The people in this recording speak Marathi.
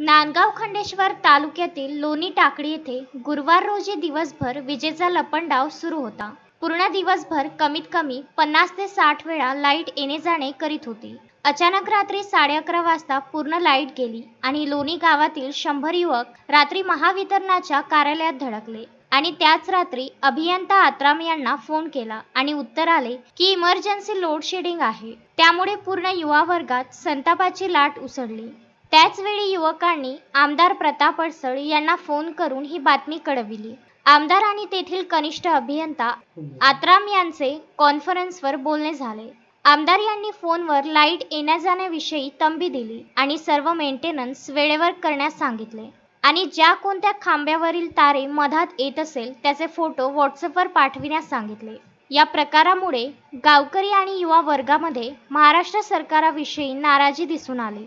नांदगाव खंडेश्वर तालुक्यातील लोणी टाकळी येथे गुरुवार रोजी दिवसभर विजेचा लपंडाव सुरू होता. पूर्ण दिवसभर कमीत कमी पन्नास ते साठ वेळा लाइट येणे जाणे करीत होती. अचानक रात्री साडे अकरा वाजता पूर्ण लाइट गेली आणि लोणी गावातील शंभर युवक रात्री महावितरणाच्या कार्यालयात धडकले आणि त्याच रात्री अभियंता आत्राम यांना फोन केला आणि उत्तर आले की इमर्जन्सी लोड शेडिंग आहे. त्यामुळे पूर्ण युवा वर्गात संतापाची लाट उसळली. त्याचवेळी युवकांनी आमदार प्रताप अडसळ यांना फोन करून ही बातमी कळविली. आमदार आणि तेथील कनिष्ठ अभियंता आत्राम यांचे कॉन्फरन्सवर बोलणे झाले. आमदार यांनी फोनवर लाइट येण्या जाण्याविषयी तंबी दिली आणि सर्व मेंटेनन्स वेळेवर करण्यास सांगितले. आणि ज्या कोणत्या खांब्यावरील तारे मधात येत असेल त्याचे फोटो व्हॉट्सअपवर पाठविण्यास सांगितले. या प्रकारामुळे गावकरी आणि युवा वर्गामध्ये महाराष्ट्र सरकाराविषयी नाराजी दिसून आली.